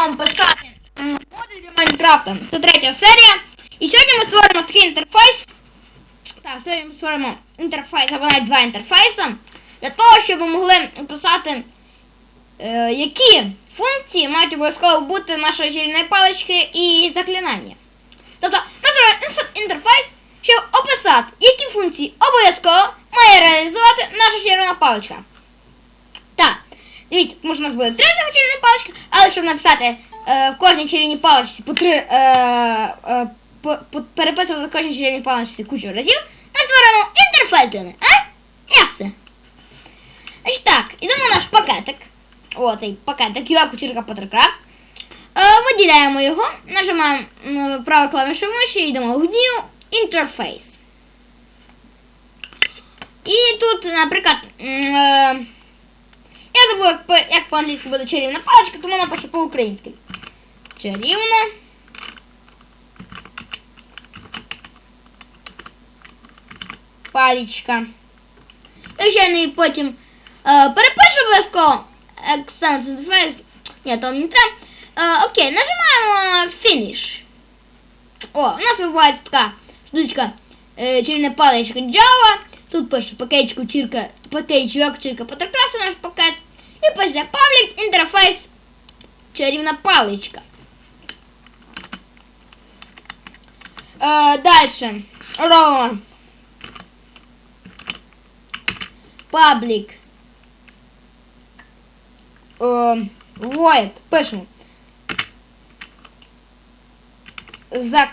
вам писати м, моди для Майнкрафта. Це третя серія. І сьогодні ми створимо такий інтерфейс. Так, сьогодні ми створимо інтерфейс, або навіть два інтерфейси. Для того, щоб ми могли писати, е, які функції мають обов'язково бути нашої чарівної палички і заклинання. Тобто, ми створимо інтерфейс, щоб описати, які функції обов'язково має реалізувати наша чарівна паличка. Дивіться, що у нас буде три чарівні палички, але щоб написати е, в кожній чарівній паличці по три. Е, е, по, по, переписувати кожній чарівній паличці кучу разів, ми створимо інтерфейс для них. А? Як це? Значить так, ідемо в наш пакетик. О, цей пакетик, UA кучерка Поттеркрафт. Е, виділяємо його, нажимаємо праву клавішу миші, йдемо в New Interface. І тут, наприклад, е, я як, по- як по-англійськи буде чарівна паличка, тому напишу по-українськи. Чарівна. Паличка. Звичайно, і потім е, перепишу обов'язково Extend Interface. Ні, то не треба. Е, окей, нажимаємо Finish. О, у нас відбувається така штучка е, чарівна паличка Java. Тут пише пакетичку чірка, пакетичок чірка Поттеркраса наш пакет. и позже Public Interface черевна палочка. Э, дальше. Ровно. Public. Э, void. Пишем. Зак...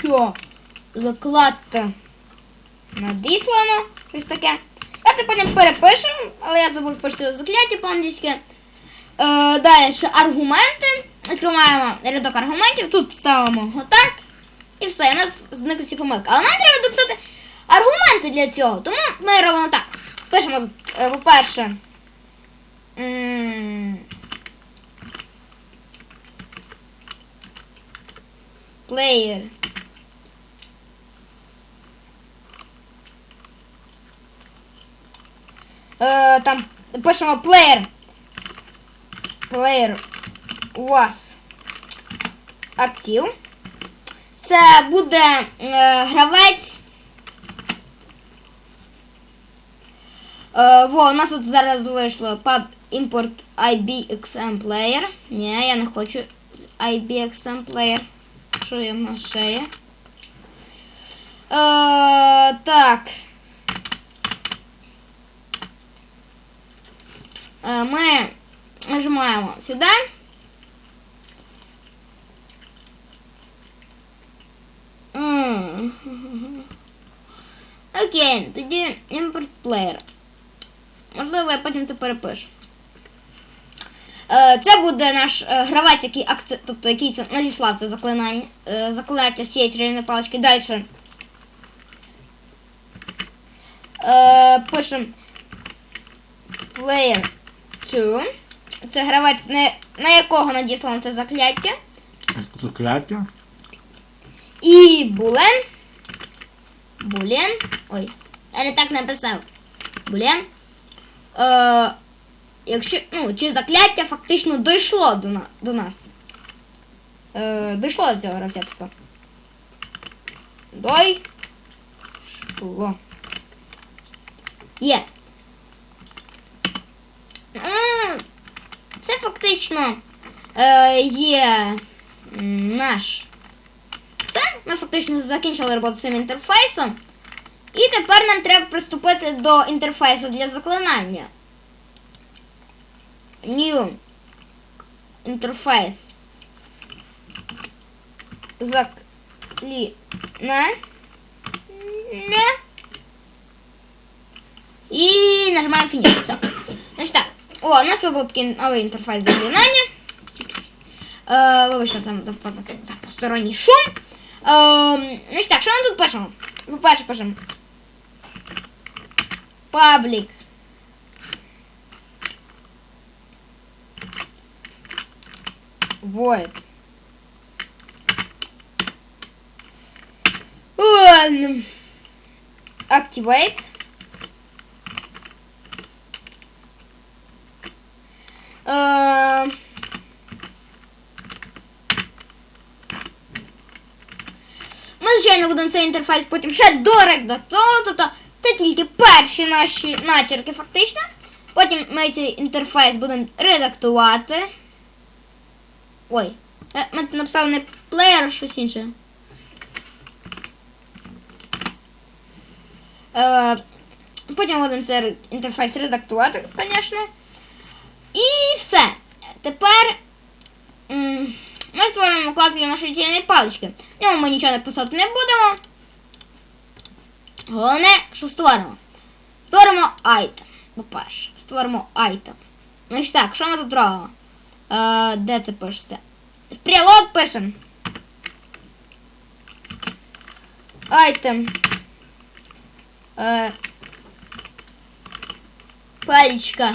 Чё? Закладка. Надіслано. Щось таке. Я це потім перепишу, але я забув пишати закляття по-англійськи. Е, далі аргументи. Відкриваємо рядок аргументів. Тут ставимо отак. І все, у нас зникнуть ці помилки. Але нам треба дописати аргументи для цього. Тому ми робимо так. Пишемо тут, е, по-перше. Player. Е, там пишемо player. Player was active. Це буде е, гравець. Е, во, у нас тут зараз вийшло pub import IBXM player. Ні, я не хочу IBXM player. Що є в нас ще є? Е, так. Е, ми нажимаємо сюди. Окей, тоді імпорт плеєр. Можливо, я потім це перепишу. Е, Це буде наш е, гравець, який акце... тобто який це надіслав це заклинання, закляття з цієї чарівної палички. Далі. Пишемо player 2. Це гравець, на, на якого надіслано це закляття. Закляття. І булен. Булен. Ой, я не так написав. Булен. Е, якщо, ну, чи закляття фактично дійшло до, на, до нас. Е, дійшло до цього гравця, тобто. Дойшло. Є. М, Це фактично е, є наш все, ми фактично закінчили роботу з цим інтерфейсом. І тепер нам треба приступити до інтерфейсу для заклинання. New інтерфейс. Закліна. І нажимаємо фініш. Все. Значить так. О, у нас вибув такий новий інтерфейс заклинання. Е, вибачте, там за, за посторонній шум. Е, значить так, що ми тут пишемо? По-перше, пишемо. Паблік. Void. Ем, Activate. Е, Ми, звичайно, будемо цей інтерфейс потім ще доредактовувати. Тобто це тільки перші наші начерки, фактично. Потім ми цей інтерфейс будемо редактувати. Ой, е, ми написали не плеєр, а щось інше. Е, потім будемо цей інтерфейс редактувати, звісно. І все. Тепер ми створимо клас для нашої палички. В ньому ми нічого не писати не будемо. Головне, що створимо. Створимо айтем. По-перше, створимо айтем. Значить так, що ми тут робимо? Е, де це пишеться? В пишемо. Айтем. Е, паличка.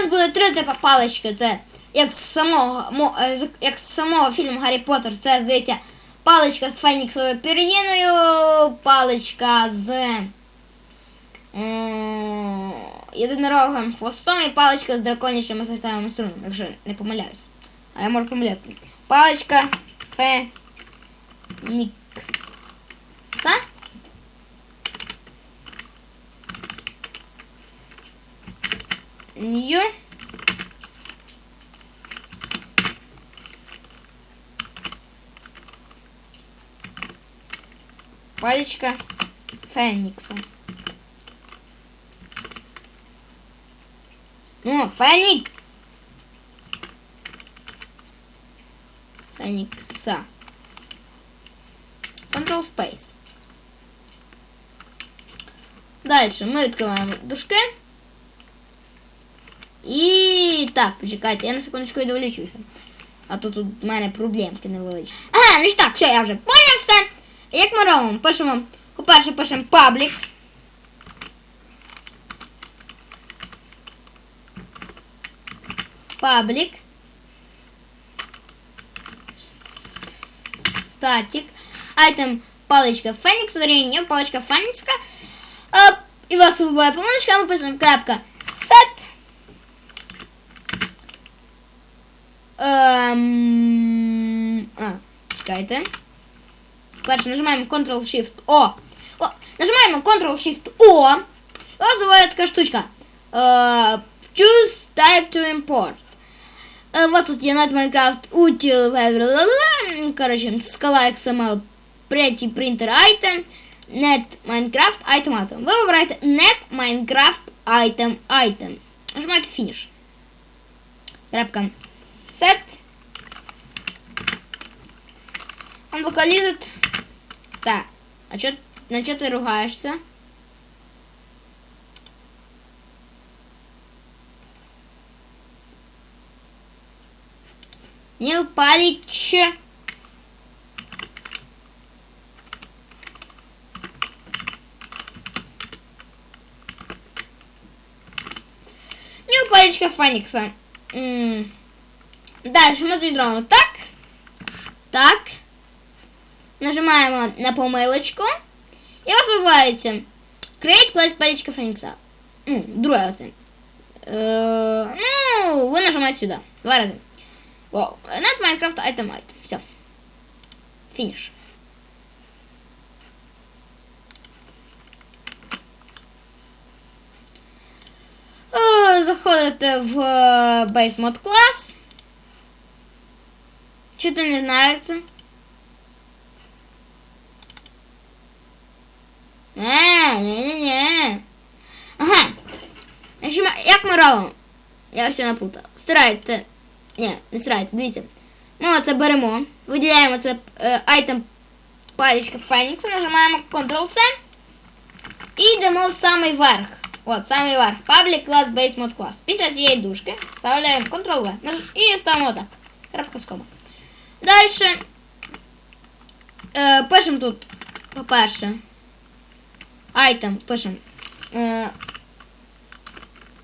Нас буде три типи палички. Це як з самого, мо- е, як з самого фільму Гаррі Поттер, це здається паличка з феніксовою пір'їною, паличка з м, єдинорогим хвостом і паличка з драконячими світовими струнами, якщо не помиляюсь. А я можу помилятися. Паличка фенік. Так? Нью. Палечка Феникса. Ну, Феник. Феникса. Control Space. Дальше ми відкриваємо дужки. І так, почекайте, я на секундочку довеличуся. А то тут в мене проблемки невеличкі. Ага, ну ж так, все, я вже поняв все. Як ми робимо? Пишемо, по-перше, пишемо паблік. Паблік. Статик. Айтем паличка Фенікс, дорівнює паличка Фенікска. А, і у вас буває помилочка, ми пишемо крапка set. Ем, а, чекайте. Перше нажимаємо Ctrl-Shift-O. О, нажимаємо Ctrl-Shift-O. І у вас буває така штучка. Е, choose type to import. Е, У вас тут є Net Minecraft Util, бла-бла-бла-бла. коротше, скала XML, Pretty Printer Item, Net Minecraft Item Item. Ви вибираєте Net Minecraft Item Item. Нажимаєте Finish. Крапка. Set. Он пока лезет. Да. А чё, на что ты ругаешься? Не упали че? палечка Феникса. М -м. Дальше ми тут зробимо так. Так. Нажимаємо на помилочку. І у вас вибивається Create Class паличка Фенікса. Друге оце. Е, ну, ви нажимаєте сюди. Два рази. Вау. Net Minecraft Item Item. Все. Фініш. Е, Заходите в е, Base Mod клас. Что то не нравится? Не, не, не, не. Ага. Нажима... Як ми робимо? Я все напутав. Стирайте. Ні, не стирайте, дивіться. Ми оце беремо, виділяємо це е, айтем паличка Фенікса, нажимаємо Ctrl-C і йдемо в самий верх. От, самий верх. Public Class Base Mod Class. Після цієї дужки вставляємо Ctrl-V наж- і ставимо отак. Крапка з кома. Далі. Е, пишемо тут, по-перше, айтем, пишемо. Е,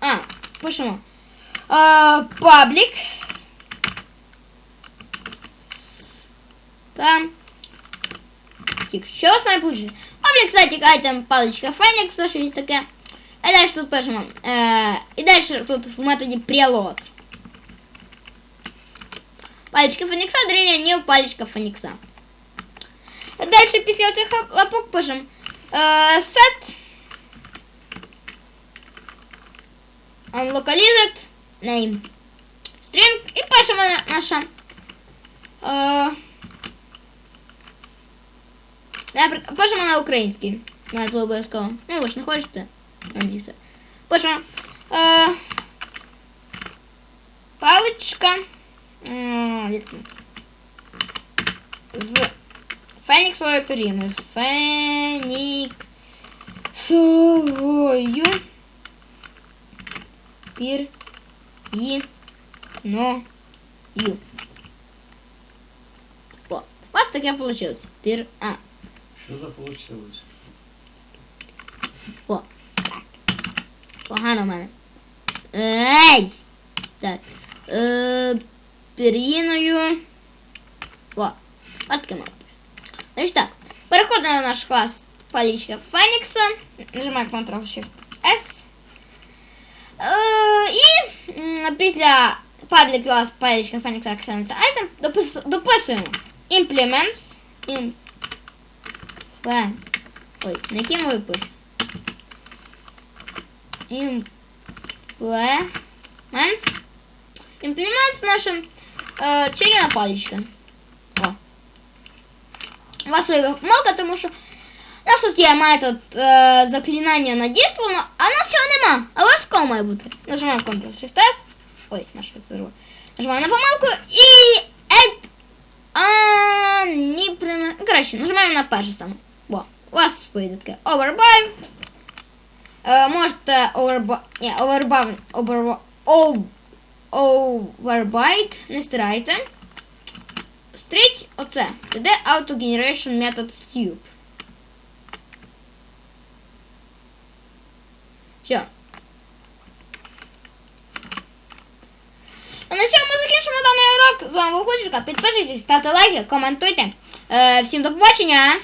а, пишемо. Е, public. Там. Тік. Що у вас має получити? Public static item паличка Фенікса, щось таке. А далі тут пишемо. Е, і далі тут в методі прилот. Паличка Фенікса, дорівнює ніл паличка Фенікса. Далі після цих лапок пишемо е, set unlocalized name string і пишемо на- наша е, наприклад, пишемо на український. Назву обов'язково. Ну, ви ж не хочете. Надіюся. Пишемо. Е, паличка. З феніксовою пір'їною. З феніксовою пір'їною. О, у вас таке вийшло. Пір... А, Що за получилось? О, так. Погано в мене. Ей! Так. Е, пір'їною. О, ось таке мало. Значить так. Переходимо на наш клас палічка Фенікса. Нажимаємо Ctrl-Shift-S. Е, і м, після public клас палічка Фенікса Accent Item допис, дописуємо implements. Im, Ой, на якій мові пишу? Implements. Implements наша е, чарівна паличка. О. У вас є помилка, тому що у нас тут є метод е, заклинання надіслано, а у нас цього нема. А у вас кого має бути? Нажимаємо Ctrl-Shift-S. Ой, на що це зробив? Нажимаємо на помилку і add а, ні, прямо. Ну, Коротше, нажимаємо на перше саме. О, у вас вийде таке overbuy. Е, можете overbuy, ні, overbuy, overbuy, overbite, не стирайте. Стріть оце. Це де auto generation method tube. Все. А на цьому ми закінчимо даний урок. З вами був Кучерка. Підписуйтесь, ставте лайки, коментуйте. Е, всім до побачення.